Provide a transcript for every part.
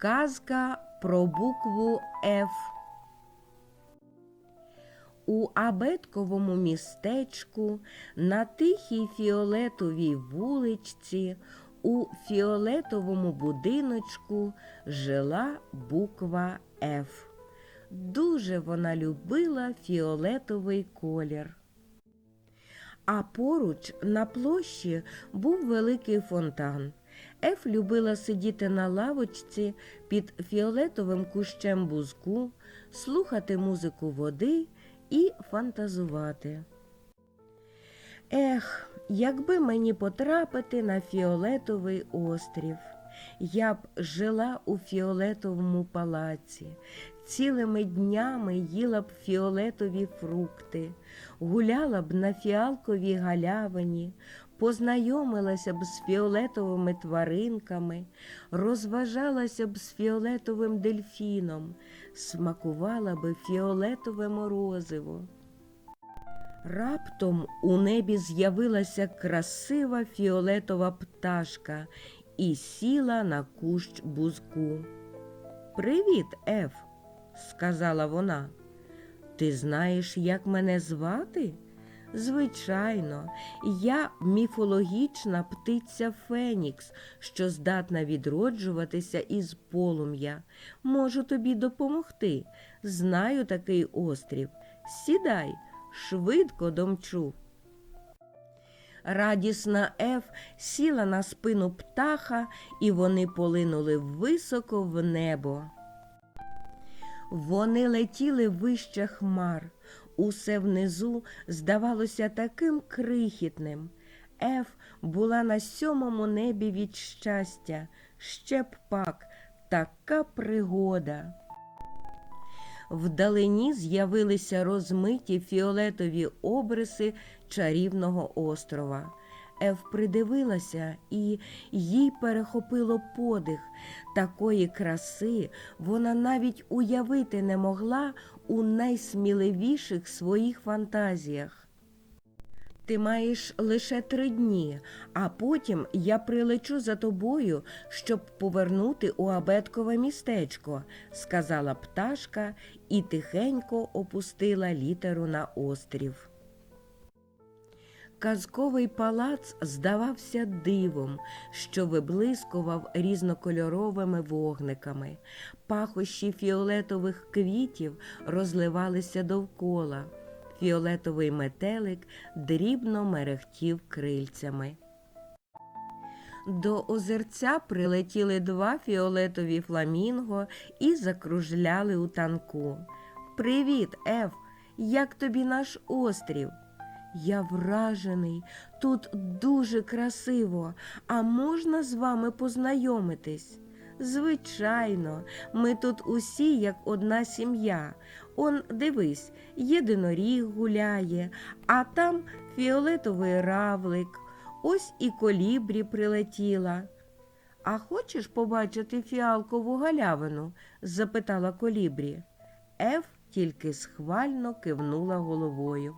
Казка про букву Ф. У абетковому містечку на тихій фіолетовій вуличці у фіолетовому будиночку жила буква Ф. Дуже вона любила фіолетовий колір. А поруч на площі був великий фонтан. Еф любила сидіти на лавочці під фіолетовим кущем бузку, слухати музику води і фантазувати. Ех, якби мені потрапити на фіолетовий острів, я б жила у фіолетовому палаці, цілими днями їла б фіолетові фрукти, гуляла б на фіалковій галявині, познайомилася б з фіолетовими тваринками, розважалася б з фіолетовим дельфіном, смакувала би фіолетове морозиво. Раптом у небі з'явилася красива фіолетова пташка і сіла на кущ бузку. Привіт, Еф, сказала вона. Ти знаєш, як мене звати? Звичайно, я міфологічна птиця Фенікс, що здатна відроджуватися із полум'я. Можу тобі допомогти. Знаю такий острів. Сідай, швидко домчу. Радісна Еф сіла на спину птаха, і вони полинули високо в небо. Вони летіли вище хмар. Усе внизу здавалося таким крихітним. Еф була на сьомому небі від щастя, ще б пак, така пригода. Вдалині з'явилися розмиті фіолетові обриси чарівного острова. Ев придивилася, і їй перехопило подих. Такої краси вона навіть уявити не могла у найсміливіших своїх фантазіях. Ти маєш лише три дні, а потім я прилечу за тобою, щоб повернути у абеткове містечко, сказала пташка і тихенько опустила літеру на острів. Казковий палац здавався дивом, що виблискував різнокольоровими вогниками. Пахощі фіолетових квітів розливалися довкола. Фіолетовий метелик дрібно мерехтів крильцями. До озерця прилетіли два фіолетові фламінго і закружляли у танку. Привіт, Еф! Як тобі наш острів? Я вражений, тут дуже красиво, а можна з вами познайомитись? Звичайно, ми тут усі як одна сім'я. Он, дивись, єдиноріг гуляє, а там фіолетовий равлик, ось і колібрі прилетіла. А хочеш побачити фіалкову галявину? запитала колібрі. Еф тільки схвально кивнула головою.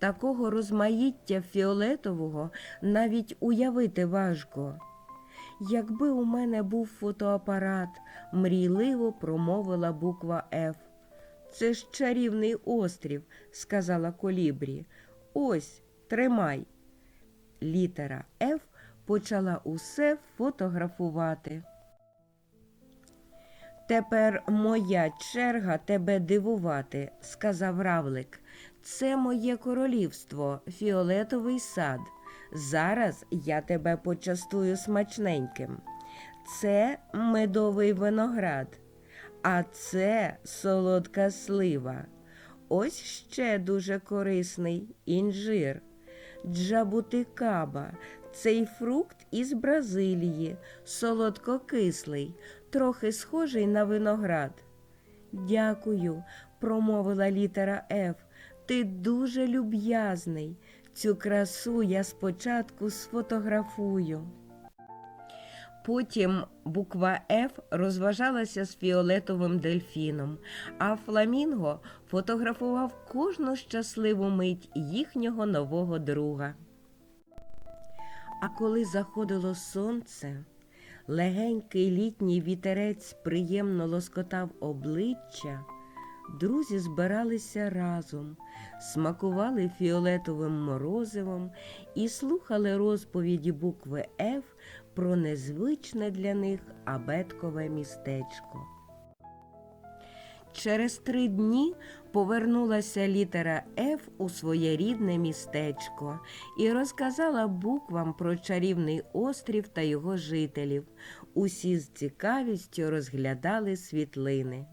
Такого розмаїття фіолетового навіть уявити важко. Якби у мене був фотоапарат, мрійливо промовила буква Ф. Це ж чарівний острів, сказала колібрі. Ось, тримай. Літера Ф почала усе фотографувати. Тепер моя черга тебе дивувати, сказав равлик. Це моє королівство, фіолетовий сад. Зараз я тебе почастую смачненьким. Це медовий виноград, а це солодка слива. Ось ще дуже корисний інжир, джабутикаба. Цей фрукт із Бразилії, солодкокислий, трохи схожий на виноград. Дякую, промовила літера Ф. Ти дуже люб'язний. Цю красу я спочатку сфотографую. Потім буква Ф розважалася з фіолетовим дельфіном, а фламінго фотографував кожну щасливу мить їхнього нового друга. А коли заходило сонце, легенький літній вітерець приємно лоскотав обличчя, друзі збиралися разом, смакували фіолетовим морозивом і слухали розповіді букви Ф про незвичне для них абеткове містечко. Через три дні повернулася літера Ф у своє рідне містечко і розказала буквам про чарівний острів та його жителів. Усі з цікавістю розглядали світлини.